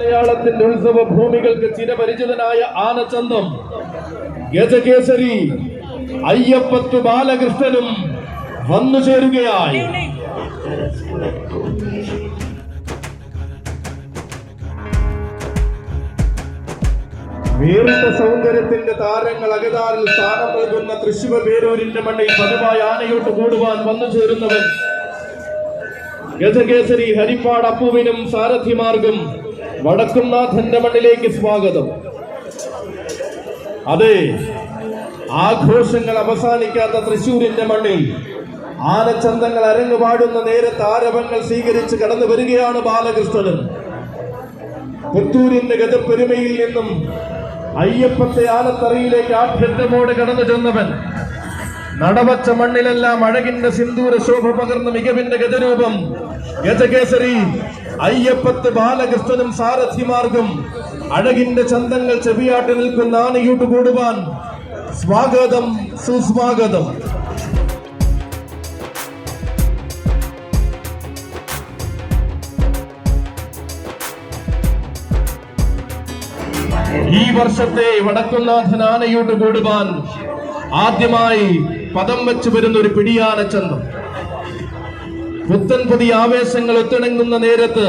മലയാളത്തിന്റെ ഉത്സവ ഭൂമികൾക്ക് ചിരപരിചിതനായ ആനച്ചന്തം ഗജകേസരി അയ്യപ്പത്തു ബാലകൃഷ്ണനും വന്നു ചേരുകയായി. വേറിട്ട സൗന്ദര്യത്തിന്റെ താരങ്ങൾ അകതാറിൽ സ്ഥാനം നൽകുന്ന തൃശ്ശൂർ പേരൂരിന്റെ മണ്ണിൽ പതിവായി ആനയോട്ട് കൂടുവാൻ വന്നു ചേരുന്നവൻ ഗജകേസരി ഹരിപ്പാട് അപ്പുവിനും സാരഥിമാർഗം വടക്കുംനാഥന്റെ മണ്ണിലേക്ക് സ്വാഗതം. അതെ ആഘോഷങ്ങൾ അവസാനിക്കാത്ത തൃശൂരിന്റെ മണ്ണിൽ ആനച്ചന്തങ്ങൾ അരങ്ങുപാടുന്ന നേരത്തെ ആരവങ്ങൾ സ്വീകരിച്ച് കടന്നു വരികയാണ് ബാലകൃഷ്ണൻ പുത്തൂരിന്റെ ഗജപ്പെരുമയിൽ നിന്നും അയ്യപ്പത്തെ ആനത്തറയിലേക്ക് ആഭ്യന്തരമോട് കടന്നു ചെന്നവൻ നടവച്ച മണ്ണിലെല്ലാം അഴകിന്റെ സിന്ദൂര ശോഭ പകർന്ന മികവിന്റെ ഗജരൂപം. ഗജകേസരി അയ്യപ്പത്ത് ബാലകൃഷ്ണനും സാരഥിമാർഗം. അഴകിന്റെ ചന്തങ്ങൾ ചെവിയാട്ടി നിൽക്കുന്ന ആനയൂട്ട് കൂടുവാൻ സ്വാഗതം സുസ്വാഗതം. ഈ വർഷത്തെ വടക്കുന്നാഥൻ ആനയൂട്ട് കൂടുവാൻ ആദ്യമായി പദം വെച്ച് വരുന്ന ഒരു പിടിയാന ചന്തം. പുത്തൻ പുതിയ ആവേശങ്ങൾ ഒത്തിണങ്ങുന്ന നേരത്ത്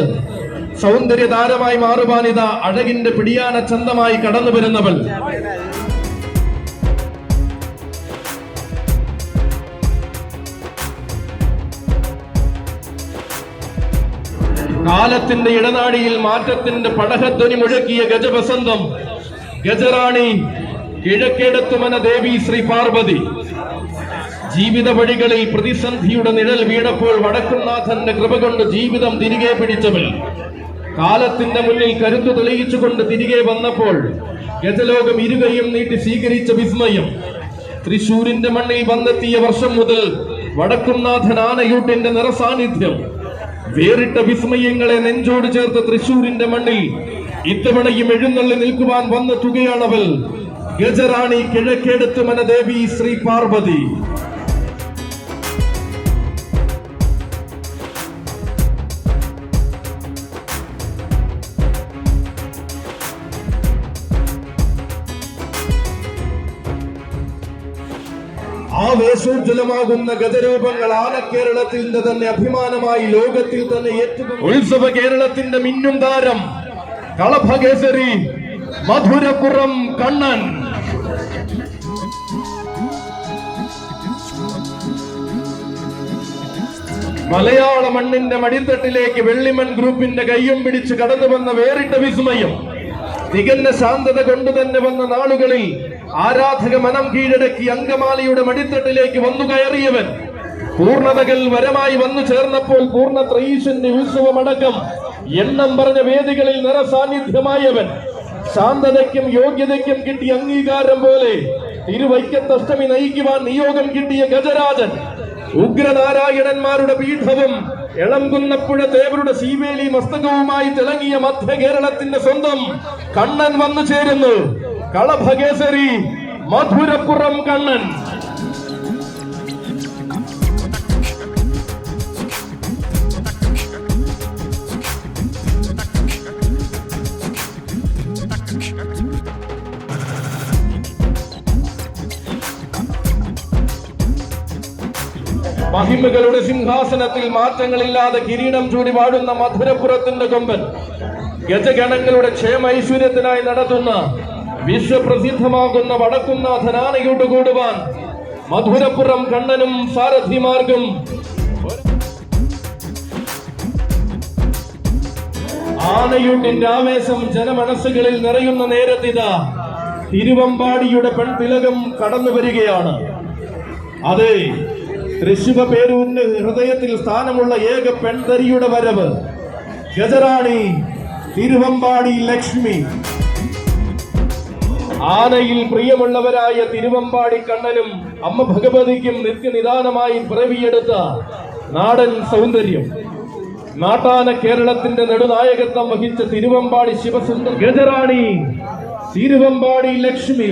സൗന്ദര്യ താരമായി മാറുവാനിത അഴകിന്റെ പിടിയാന ചന്തമായി കടന്നു വരുന്നവൾ. കാലത്തിന്റെ ഇടനാഴിയിൽ മാറ്റത്തിന്റെ പടഹധ്വനി മുഴക്കിയ ഗജവസന്തം. ഗജറാണി കിഴക്കേടത്തുമന ദേവി ശ്രീ പാർവതി. ജീവിത വഴികളിൽ പ്രതിസന്ധിയുടെ നിഴൽ വീണപ്പോൾ വടക്കുംനാഥന്റെ കൃപ കൊണ്ട് ജീവിതം തിരികെ പിടിച്ചവൾ കാലത്തിന്റെ മുന്നിൽ കരുത്തു തെളിയിച്ചുകൊണ്ട് തിരികെ വന്നപ്പോൾ ഗജലോകം ഇരുകയും നീട്ടി സ്വീകരിച്ച വിസ്മയം. തൃശൂരിന്റെ മണ്ണിൽ വന്നെത്തിയ വർഷം മുതൽ വടക്കുംനാഥൻ ആനയൂട്ടിന്റെ നിറസാന്നിധ്യം. വേറിട്ട വിസ്മയങ്ങളെ നെഞ്ചോട് ചേർത്ത് തൃശൂരിന്റെ മണ്ണിൽ ഇത്തവണയും എഴുന്നള്ളി നിൽക്കുവാൻ വന്ന തുകയാണവൾ. ഗജറാണി കിഴക്കെടുത്ത് മനദേവി ശ്രീ പാർവതി. ആവേശോജ്വലമാകുന്ന ഗജരൂപങ്ങൾ ആനക്കേരളത്തിന്റെ തന്നെ അഭിമാനമായി ലോകത്തിൽ തന്നെ ഏറ്റവും ഉത്സവ കേരളത്തിന്റെ മിന്നും താരം കളഭകേസരി മധുരപ്പുറം കണ്ണൻ. മലയാള മണ്ണിന്റെ മടിത്തട്ടിലേക്ക് വെള്ളിമൺ ഗ്രൂപ്പിന്റെ കയ്യും പിടിച്ച് കടന്നു വന്ന വേറിട്ട വിസ്മയം തികഞ്ഞ ശാന്തത കൊണ്ടുതന്നെ വന്ന നാളുകളിൽ ആരാധക മനം കീഴടക്കി അങ്കമാലിയുടെ മടിത്തട്ടിലേക്ക് വന്നു കയറിയവൻ പൂർണതകൾ വരമായി വന്നു ചേർന്നപ്പോൾ പൂർണ ത്രയീശന്റെ ഉത്സവമടക്കം എണ്ണം പറഞ്ഞ വേദികളിൽ നിറസാന്നിധ്യമായവൻ ശാന്തതയ്ക്കും യോഗ്യതയ്ക്കും കിട്ടിയ അംഗീകാരം പോലെ തിരുവൈക്കത്തഷ്ടമി നയിക്കുവാൻ നിയോഗം കിട്ടിയ ഗജരാജൻ ഉഗ്രനാരായണന്മാരുടെ പീഠവും എളംകുന്നപ്പുഴ ദേവരുടെ സീവേലി മസ്തകവുമായി തിളങ്ങിയ മധ്യ കേരളത്തിന്റെ സ്വന്തം കണ്ണൻ വന്നു ചേരുന്നു. കളഭകേസരി മധുരപ്പുറം കണ്ണൻ. മഹിമകളുടെ സിംഹാസനത്തിൽ മാറ്റങ്ങളില്ലാതെ കിരീടം ചൂടി വാഴുന്ന മധുരപ്പുറത്തിന്റെ കൊമ്പൻ ഗജഗണങ്ങളുടെ ക്ഷേമ ഐശ്വര്യത്തിനായി നടത്തുന്ന വിശ്വപ്രസിദ്ധമാകുന്ന വടക്കുന്നാഥനാനയോട് കൂടുവാൻ മധുരപ്പുറം കണ്ണനും സാരഥിമാർഗം. ആനയൂട്ടിന്റെ ആവേശം ജനമനസ്സുകളിൽ നിറയുന്ന നേരത്തിതാ. തിരുവമ്പാടിയുടെ പെൺതിലകം കടന്നു വരികയാണ്. അതെ തൃശിവ പേരൂരിന് ഹൃദയത്തിൽ സ്ഥാനമുള്ള ഏക പെൺതരിയുടെ വരവ്. ഗജറാണി തിരുവമ്പാടി ലക്ഷ്മി. ആനയിൽ പ്രിയമുള്ളവരായ തിരുവമ്പാടി കണ്ണനും അമ്മ ഭഗവതിക്കും നിത്യനിദാനമായി പിറവിയെടുത്ത നാടൻ സൗന്ദര്യം. നാട്ടാന കേരളത്തിന്റെ നെടുനായകത്വം വഹിച്ച തിരുവമ്പാടി ശിവസുന്ദർ ഗജറാണി തിരുവമ്പാടി ലക്ഷ്മി.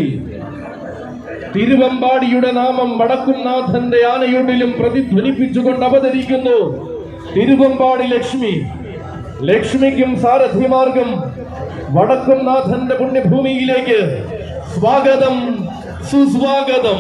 തിരുവമ്പാടിയുടെ നാമം വടക്കുംനാഥന്റെ ആനയുടിലും പ്രതിധ്വനിപ്പിച്ചുകൊണ്ട് അവതരിക്കുന്നു തിരുവമ്പാടി ലക്ഷ്മി. ലക്ഷ്മിക്കും സാരഥിമാർഗം വടക്കുംനാഥന്റെ പുണ്യഭൂമിയിലേക്ക് സ്വാഗതം സുസ്വാഗതം.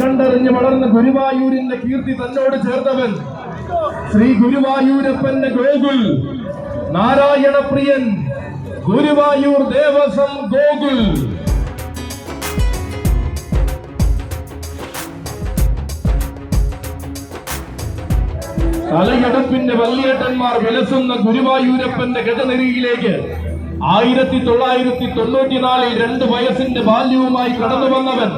കണ്ടറിഞ്ഞ് വളർന്ന ഗുരുവായൂരിന്റെ കീർത്തി തന്നോട് ചേർത്തവൻ ശ്രീ ഗുരുവായൂരപ്പന്റെ ഗോകുൽ നാരായണപ്രിയൻ ഗുരുവായൂർ ദേവസം ഗോകുൽ. തലയടപ്പിന്റെ വല്യേട്ടന്മാർ വിലസുന്ന ഗുരുവായൂരപ്പന്റെ ഗജനിരയിലേക്ക് ആയിരത്തി തൊള്ളായിരത്തി തൊണ്ണൂറ്റിനാലിൽ രണ്ട് വയസ്സിന്റെ ബാല്യവുമായി കടന്നു വന്നവൻ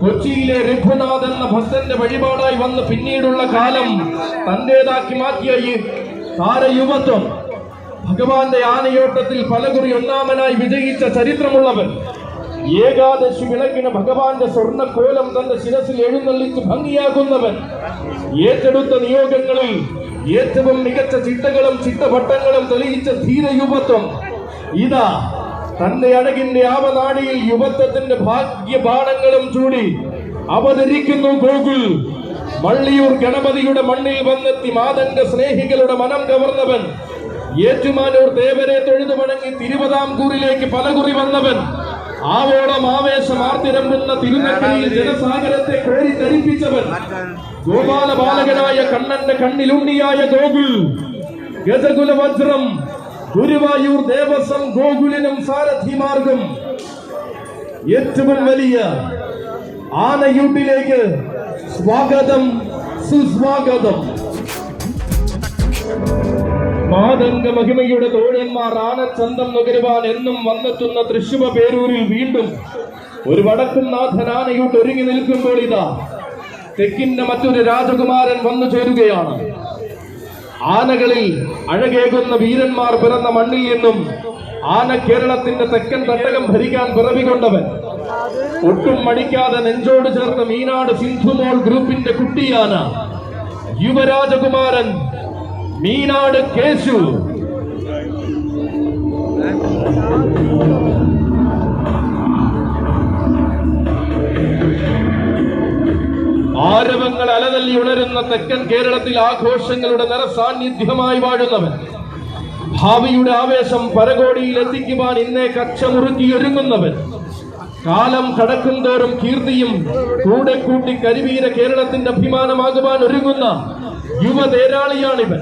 കൊച്ചിയിലെ രഘുനാഥ് എന്ന ഭക്തന്റെ വഴിപാടായി വന്ന് പിന്നീടുള്ള കാലം തന്റേതാക്കി മാറ്റിയ ഈ താരയുവത്വം. ഭഗവാന്റെ ആനയോട്ടത്തിൽ പലകുറി ഒന്നാമനായി വിജയിച്ച ചരിത്രമുള്ളവൻ ഏകാദശി വിളക്കിന് ഭഗവാന്റെ സ്വർണക്കോലം തന്റെ ശിരസിൽ എഴുന്നള്ളിച്ച് ഭംഗിയാകുന്നവൻ ഏറ്റെടുത്ത നിയോഗങ്ങളിൽ ഏറ്റവും മികച്ച ചിട്ടകളും ചിട്ടഭട്ടങ്ങളും തെളിയിച്ച ധീരയുവത്വം. ഇതാ തന്റെ അഴകിന്റെ ആവനാടിയിൽ യുവത്വത്തിന്റെ ഭാഗ്യബാണങ്ങളും ചൂടി അവതരിക്കുന്നു ഗോകുൽ. വള്ളിയൂർ ഗണപതിയുടെ മണ്ണിൽ വന്നെത്തി മാതന്റെ സ്നേഹികളുടെ മനം കവർന്നവൻ. ഏറ്റുമാനൂർ ദേവരെ തൊഴുതു വണങ്ങി തിരുവിതാംകൂറിലേക്ക് പലകുറി വന്നവൻ. ആവോളം ആവേശം ആർത്തിരമ്പുന്ന തിരുനക്കരയിൽ ജനസാഗരത്തെ കോരി ധരിപ്പിച്ചവൻ. ഗോപാല ബാലകനായ കണ്ണന്റെ കണ്ണിലുണ്ണിയായ ഗോകുൽ. ഗജകുല വജ്രം ഗുരുവായൂർ ദേവസ്വം ഗോകുലിനും സാരഥിമാർഗം ഏറ്റവും വലിയ ആനയൂട്ടിലേക്ക് സ്വാഗതം സുസ്വാഗതം. മാതംഗ മഹിമയുടെ തോഴന്മാർ ആനച്ചന്തം നുകരുവാൻ എന്നും വന്നെത്തുന്ന തൃശ്ശുവ പേരൂരിൽ വീണ്ടും ഒരു വടക്കും നാഥൻ ആനയൂട്ട് ഒരുങ്ങി നിൽക്കുമ്പോൾ ഇതാ തെക്കിന്റെ മറ്റൊരു രാജകുമാരൻ വന്നു ചേരുകയാണ്. ആനകളിൽ അഴകേകുന്ന വീരന്മാർ പിറന്ന മണ്ണിൽ നിന്നും ആന കേരളത്തിന്റെ തെക്കൻ തട്ടകം ഭരിക്കാൻ പിറവികൊണ്ടവൻ ഒട്ടും മടിക്കാതെ നെഞ്ചോട് ചേർത്ത മീനാട് സിന്ധുമോൾ ഗ്രൂപ്പിന്റെ കുട്ടിയാന. യുവരാജകുമാരൻ മീനാട് കേശു. ആരവങ്ങൾ അലതല്ലി ഉണരുന്ന തെക്കൻ കേരളത്തിൽ ആഘോഷങ്ങളുടെ നിറസാന്നിധ്യമായി വാഴുന്നവൻ. ഭാവിയുടെ ആവേശം പരകോടിയിൽ എത്തിക്കുവാൻ ഇന്നേ കച്ചമുറുക്കിയൊരുങ്ങുന്നവൻ കാലം കടക്കും തോറും കീർത്തിയും കൂടെ കൂട്ടി കരിവീര കേരളത്തിന്റെ അഭിമാനമാകുവാൻ ഒരുങ്ങുന്ന യുവതേരാളിയാണിവൻ.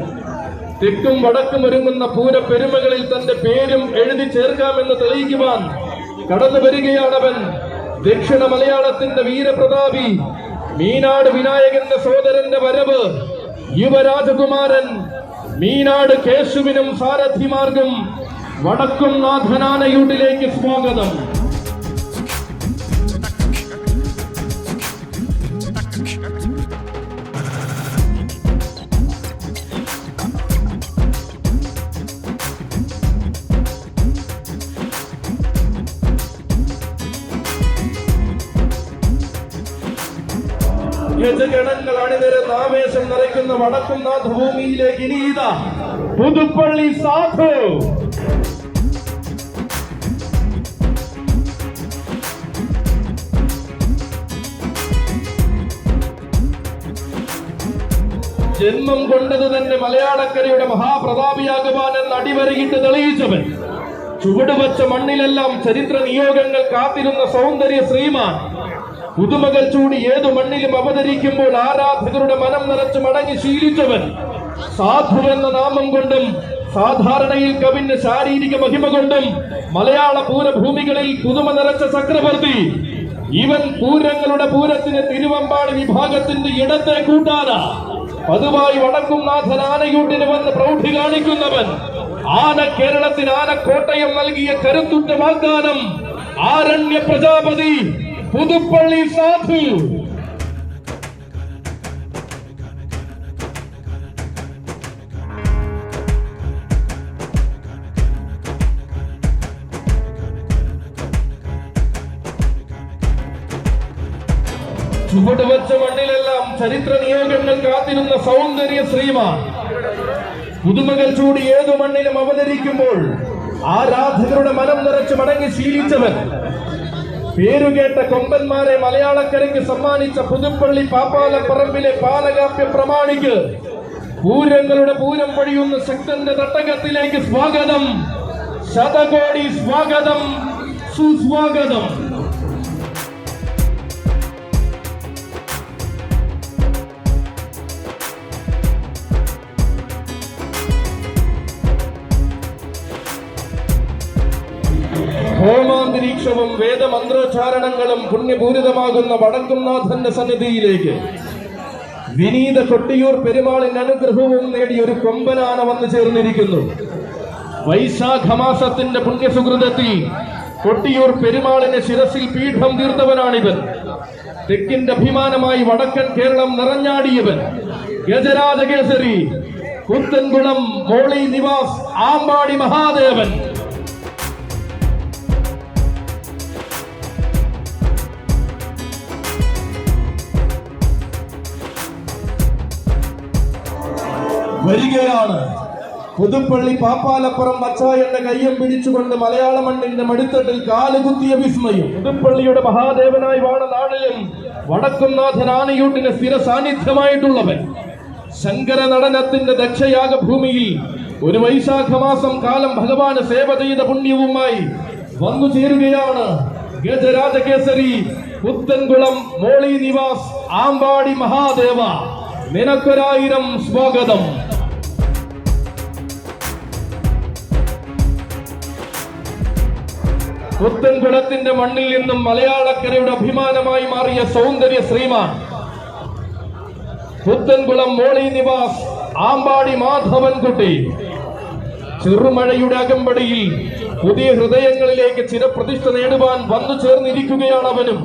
തെക്കും വടക്കും ഒരുങ്ങുന്ന പൂര പെരുമകളിൽ തന്റെ പേരും എഴുതി ചേർക്കാമെന്ന് തെളിയിക്കുവാൻ കടന്നു വരികയാണവൻ ദക്ഷിണ മലയാളത്തിന്റെ വീരപ്രതാപി മീനാട് വിനായകന്റെ സോദരന്റെ വരവ് യുവരാജകുമാരൻ മീനാട് കേശുവിനും സാരഥിമാർഗം വടക്കും നാഥനാനയൂട്ടിലേക്ക് സ്വാഗതം. നിറയ്ക്കുന്ന ഭൂമിയിലെ ഭൂമിയിലേക്ക് ഇനിയിതാ പുതുപ്പള്ളി സാധു. ജന്മം കൊണ്ടത് തന്നെ മലയാളക്കരയുടെ മഹാപ്രതാപിയാകുവാൻ എന്ന് അടിവരയിട്ട് തെളിയിച്ചവൻ. ചുവടുവച്ച മണ്ണിലെല്ലാം ചരിത്ര നിയോഗങ്ങൾ കാത്തിരുന്ന സൗന്ദര്യ ശ്രീമാൻ. പുതുമകൾ ചൂടി ഏതു മണ്ണിലും അവതരിക്കുമ്പോൾ ആരാധകരുടെ മനം നിറച്ച് മടങ്ങി ശീലിച്ചവൻ. സാധു എന്ന നാമം കൊണ്ടും സാധാരണയിൽ കവിന്റെ ശാരീരിക മഹിമ കൊണ്ടും മലയാള പൂരഭൂമികളിൽ പുതുമ നിറച്ച ചക്രവർത്തി. ഇവൻ പൂരങ്ങളുടെ പൂരത്തിന് തിരുവമ്പാട് വിഭാഗത്തിന്റെ ഇടത്തെ കൂട്ടാന. പതിവായി വടക്കും നാഥൻ ആനയൂട്ടിന് വന്ന് പ്രൗഢി കാണിക്കുന്നവൻ. ആന കേരളത്തിന് ആനക്കോട്ടയം നൽകിയ കരുത്തുറ്റ വാഗ്ദാനം ആരണ്യ പ്രജാപതി. പുതുപ്പള്ളി സാധു. ചുവട് വെച്ച മണ്ണിലെല്ലാം ചരിത്ര നിയോഗങ്ങൾ കാത്തിരുന്ന സൗന്ദര്യ ശ്രീമാൻ. പുതുമകൾ ചൂടി ഏതു മണ്ണിലും അവതരിക്കുമ്പോൾ ആരാധകരുടെ മനം നിറച്ച് മടങ്ങി ശീലിച്ചവൻ. പേരുകേട്ട കൊമ്പന്മാരെ മലയാളക്കരയ്ക്ക് സമ്മാനിച്ച പുതുപ്പള്ളി പാപ്പാലപ്പറമ്പിലെ പാലകാപ്യ പ്രമാണിക്ക് പൂരങ്ങളുടെ പൂരം പഴിയുന്ന ശക്തന്റെ തട്ടകത്തിലേക്ക് സ്വാഗതം. ശതകോടി സ്വാഗതം. സുസ്വാഗതം. ഹോമാന്തരീക്ഷവും വേദമന്ത്രോച്ചാരണങ്ങളും പുണ്യപൂരിതമാകുന്ന വടക്കുംനാഥന്റെ സന്നിധിയിലേക്ക്. വിനീത കൊട്ടിയൂർ പെരുമാളിന്റെ അനുഗ്രഹവും നേടി ഒരു കൊമ്പനാന വന്നു ചേർന്നിരിക്കുന്നു. വൈശാഖമാസത്തിന്റെ പുണ്യസുഹൃതത്തിൽ കൊട്ടിയൂർ പെരുമാളിന്റെ ശിരസിൽ പീഠം തീർത്തവനാണിവൻ. തെക്കിന്റെ അഭിമാനമായി വടക്കൻ കേരളം നിറഞ്ഞാടിയവൻ. ഗജരാജകേസരി കുത്തൻകുളം മോളി നിവാസ് ആമ്പാടി മഹാദേവൻ. വരികയാണ്. പുതുപ്പള്ളി പാപ്പാലപ്പുറം മച്ചായന്റെ കയ്യം പിടിച്ചുകൊണ്ട് മലയാള മണ്ണിന്റെ മടിത്തട്ടിൽ കാലുകുത്തിയ വിസ്മയം. പുതുപ്പള്ളിയുടെ മഹാദേവനായി വാണ നാടിലും വടക്കുംനാഥൻ ആനയൂട്ടിന് സ്ഥിര സാന്നിധ്യമായിട്ടുള്ളവൻ. ശങ്കര നടനത്തിന്റെ ദക്ഷയാഗ ഭൂമിയിൽ ഒരു വൈശാഖ മാസം കാലം ഭഗവാന് സേവ ചെയ്ത പുണ്യവുമായി വന്നു ചേരുകയാണ് ഗജരാജകേസരി പുത്തൻകുളം മോളി നിവാസ് ആമ്പാടി മഹാദേവ. നിനക്കൊരായിരം സ്വാഗതം. പുത്തൻകുളത്തിന്റെ മണ്ണിൽ നിന്നും മലയാളക്കരയുടെ അഭിമാനമായി മാറിയ സൗന്ദര്യ ശ്രീമാൻ. പുത്തൻകുളം മോളി നിവാസ് ആമ്പാടി മാധവൻകുട്ടി. ചെറുമഴയുടെ അകമ്പടിയിൽ പുതിയ ഹൃദയങ്ങളിലേക്ക് ചിരപ്രതിഷ്ഠ നേടുവാൻ വന്നു ചേർന്നിരിക്കുകയാണ് അവനും.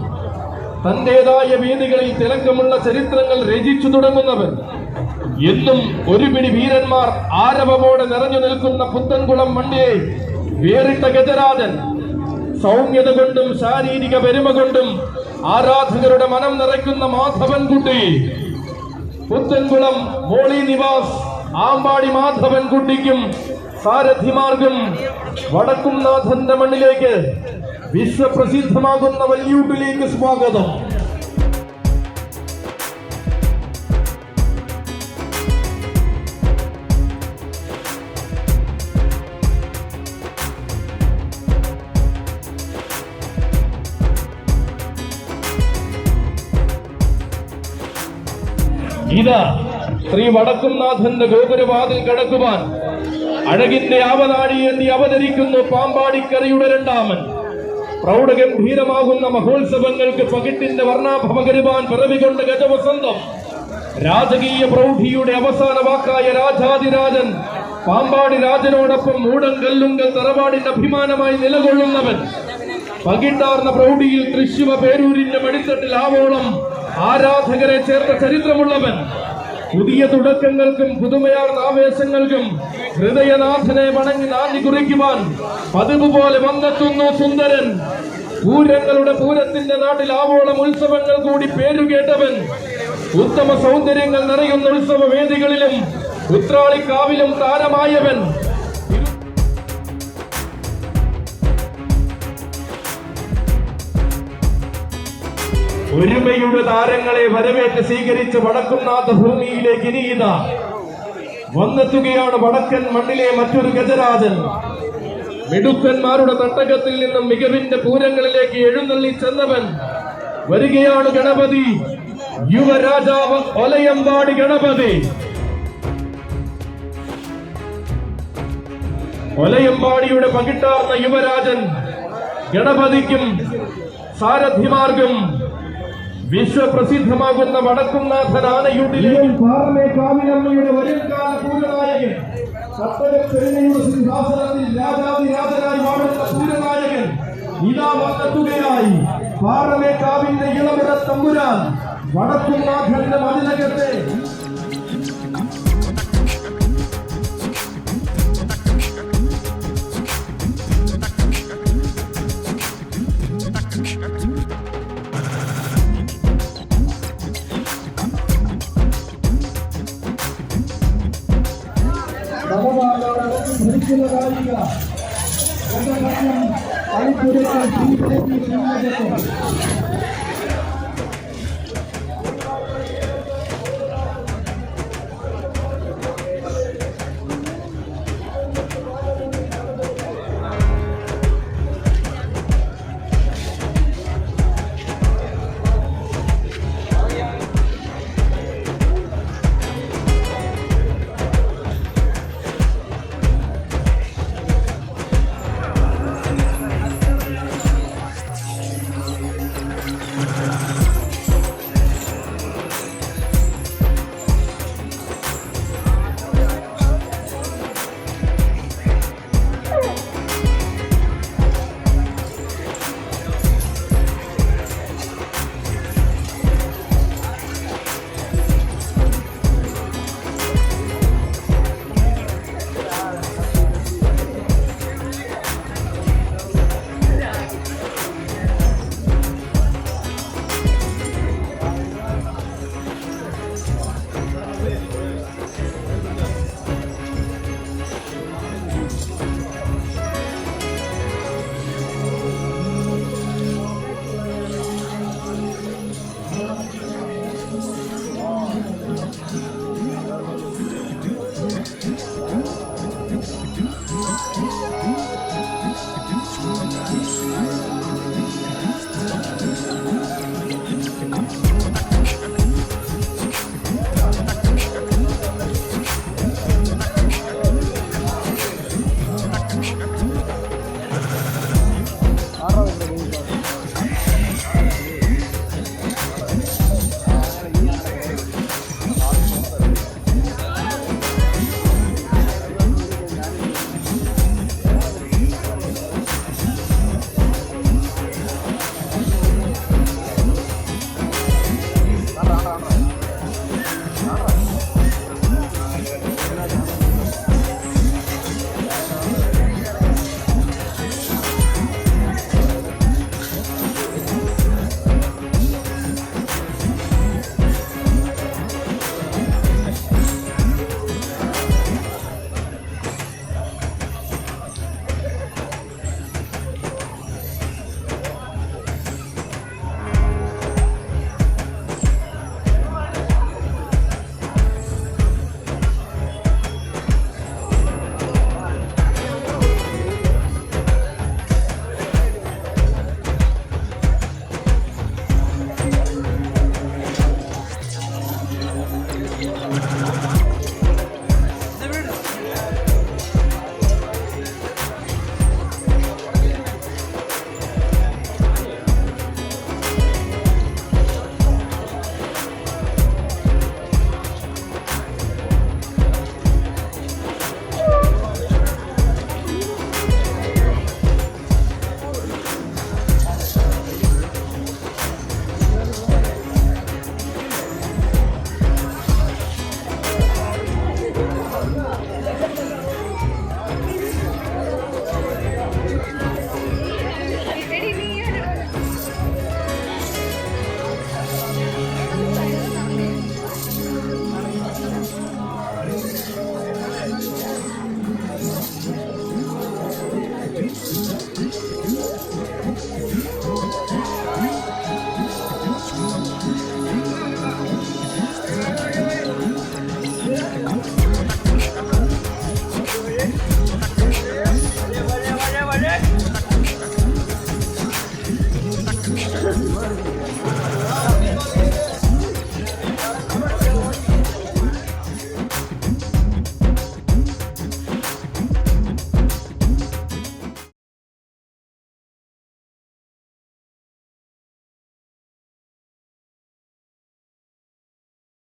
തന്റേതായ വേദികളിൽ തിളക്കമുള്ള ചരിത്രങ്ങൾ രചിച്ചു തുടങ്ങുന്നവൻ. എന്നും ഒരു പിടി വീരന്മാർ ആരവമോടെ നിറഞ്ഞു നിൽക്കുന്ന പുത്തൻകുളം മണ്ണിയെ വേറിട്ട ഗജരാജൻ. സൗമ്യത കൊണ്ടും ശാരീരിക പെരുമ കൊണ്ടും ആരാധകരുടെ മനം നിറയ്ക്കുന്ന മാധവൻകുട്ടി. പുത്തൻകുളം മോളി നിവാസ് ആമ്പാടി മാധവൻകുട്ടിക്കും സാരഥിമാർഗം വടക്കുംനാഥന്റെ മണ്ണിലേക്ക് വിശ്വപ്രസിദ്ധമാകുന്ന വല്യൂട്ടിലേക്ക് സ്വാഗതം. ഇതാ ശ്രീ വടക്കുംനാഥന്റെ ഗോപുരവാതിൽ കടക്കുവാൻ അഴകിന്റെ ആവനാഴി എന്നി അവതരിക്കുന്നു പാമ്പാടിക്കരയുടെ രണ്ടാമൻ. പ്രൗഢഗംഭീരമാകുന്ന മഹോത്സവങ്ങൾക്ക് പകിട്ടിന്റെ വർണാഭമകരുവാൻ പിറവികൊണ്ട് ഗജവസന്തം. രാജകീയ പ്രൗഢിയുടെ അവസാന വാക്കായ രാജാതിരാജൻ പാമ്പാടി രാജനോടൊപ്പം മൂടൻ കല്ലുങ്കൽ തറവാടിന്റെ അഭിമാനമായി നിലകൊള്ളുന്നവൻ. പകിട്ടാർന്ന പ്രൗഢിയിൽ തൃശ്ശിവ പേരൂരിന്റെ മടിത്തട്ടിൽ ആവോളം ആരാധകരെ ചേർത്ത ചരിത്രമുള്ളവൻ പുതിയ തുടക്കങ്ങൾക്കും പുതുമയാർന്ന ആവേശങ്ങൾക്കും ഹൃദയനാഥനെ വണങ്ങി നാന്ദി കുറിക്കുവാൻ പതിവ് പോലെ വന്നെത്തുന്നു സുന്ദരൻ. പൂരങ്ങളുടെ പൂരത്തിന്റെ നാട്ടിൽ ആവോളം ഉത്സവങ്ങൾ കൂടി പേരുകേട്ടവൻ ഉത്തമ സൗന്ദര്യങ്ങൾ നിറയുന്ന ഉത്സവ വേദികളിലും ഉത്രാളിക്കാവിലും താരമായവൻ. ഒരുമയുടെ താരങ്ങളെ വരവേറ്റ് സ്വീകരിച്ച് വടക്കുംനാഥ ഭൂമിയിലേക്ക് ഇനിയിത വന്നെത്തുകയാണ് വടക്കൻ മണ്ണിലെ മറ്റൊരു ഗജരാജൻ. മിടുക്കന്മാരുടെ തട്ടകത്തിൽ നിന്നും മികവിന്റെ പൂരങ്ങളിലേക്ക് എഴുന്നള്ളി ചെന്നവൻ. വരികയാണ് ഗണപതി. യുവരാജാവ് ഒലയമ്പാടി ഗണപതി. ഒലയമ്പാടിയുടെ പകിട്ടാർന്ന യുവരാജൻ ഗണപതിക്കും സാരഥിമാർഗം വിശ്വപ്രസിദ്ധമാകുന്ന വടക്കുംനാഥൻ ആനയൂട്ടിലെ പാറമേ കാവിലമ്മയുടെ വരുംകാല പൂരനായകൻ. സത്തരം പെരുമയുടെ സിംഹാസനത്തിൽ രാജാതി രാജനായി വാഴുന്ന പൂരനായകൻ. ഇതാ വന്നെത്തുകയായി. പാറമേ കാവിന്റെ ഇളമുറ തമ്പുരാൻ. വടക്കുംനാഥന്റെ മതിലകത്തെ జిల్లాగా ఎంతకాలం పాలిపోయే